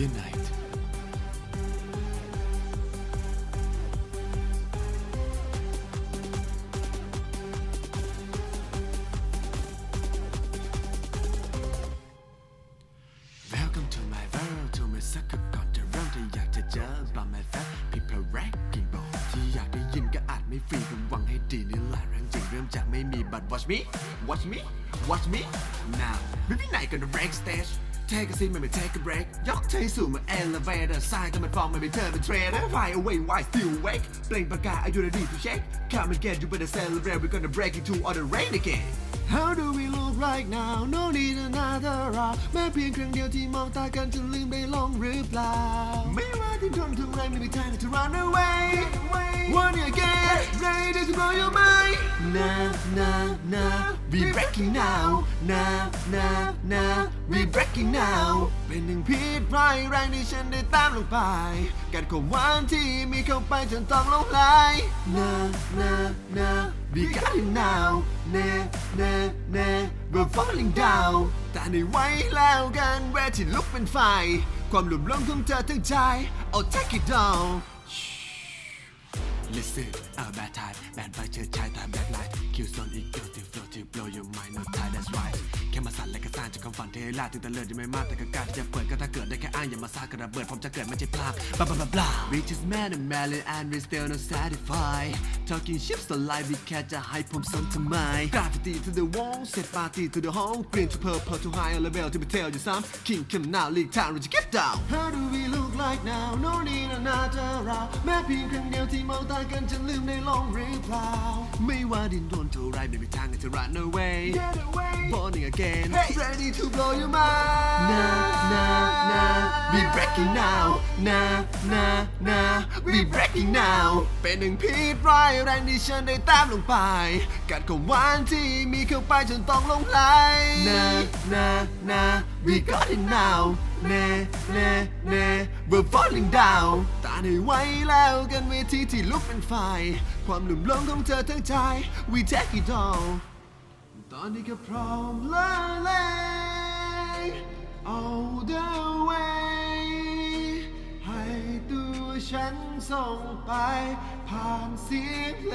Good night. Welcome to my world ทุกเมื่อสักก่อนจะเริ่มที่อยากจะเจอ But my fat people ranking b o ที่อยากได้ยินก็อาจไม่ฟรีคุณหวังให้ดีนี่แหละเรื่องจริงเริ่มจากไม่มี But watch me watch me watch me now ไม่ไปไหนกัน rank stage take a seat, maybe take a break. Y'all chase through my elevator, sign and from maybe turn the trainer. Fly away, why still awake? Blame but guy, I do the need to shake. Come and get you better celebrate, we're gonna break into all the rain again. How do we look right now? No need another round แม้เพียงครั้งเดียวที่มองตากันจะลืมได้ลงหรือเปล่าไม่ว่าที่ทนเท่าไรไม่มีทางที่จะ run away One again ready to blow your mind na na na we breaking now na na na we breaking now เป็นหนึ่งพิษร้ายแรงที่ฉันได้ตามลงไป กัดความหวานที่มีเข้าไปจนต้องลงไหล na na na we got it now na na na we're falling down แต่ในไว้แล้วกันแวที่ลุกเป็นไฟ ความหลุมล้มของเธอทั้งใจเอา take it down ฟิลเอาแบดทายแบนไปเชิดชายตามแบดไลท์คิวโซนอีกเกิลที่โฟล์ที่ blow your mind no time that's right แค่มาสั่นและก็ต้านจากความฝันที่ให้ล่าถึงแต่เลิศยังไม่มากแต่ก็กล้าที่จะเปิดก็ถ้าเกิดได้แค่อ้างอย่ามาซ่ากระเบิดผมจะเกิดไม่ใช่พลาดบลาบลาบลา We just man and melon and we still not satisfied talking ships the light we catch จะให้ผมสนทำไม Gravity to the wall set party to the home green to purple to high level to be tell you some king come now league time we just get down How do right now e e d นนี่นานาจะราแม้เพียงครั้งเดียวที่มองตากันจะลืมได้ลงหรือเปล่าไม่ว่าดินโดนเท่าไรไม่มีทางจะรัน away Get away Born again Ready to blow your mind น n นา w e breaking now นะนะนะ w e breaking now เป็นหนึ่งพีษร้ายแรงที่ฉันได้ตามลงไป การของหวานที่มีเข้าไปจนต้องลงไหลนะนะนะ we got it now เน่เน่เน่ we're falling down ตาได้ไว้แล้วกันเวทีที่ลุกเป็นไฟ ความหลุ่มลงของเธอทั้งใจ we take it all ตอนนี้ก็พร้อมแล้วฉันส่งไป ผ่านเสียงเพล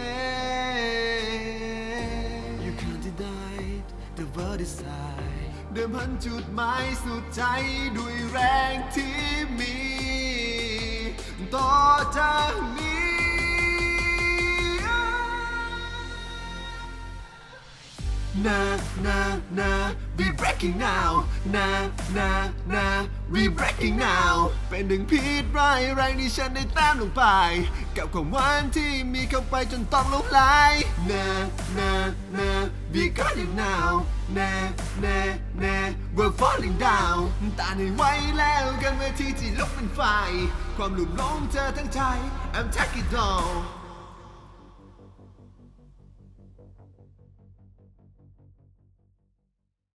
ง You can't deny it, the world is high เดิมพันจุดหมายสุดใจ ด้วยแรงที่มี nah nah nah we breaking now nah nah nah we breaking now เป็นหนึ่งพีดร้ายไรนี่ฉันได้ตามลงไปกับความหวานที่มีเข้าไปจนต้องลบลาย nah nah nah we got it now nah nah nah we're falling down ตาในไว้แล้วกันเวทีที่ลุกเป็นไฟ ความหลุมหลงเธอทั้งใจ I'm taking it all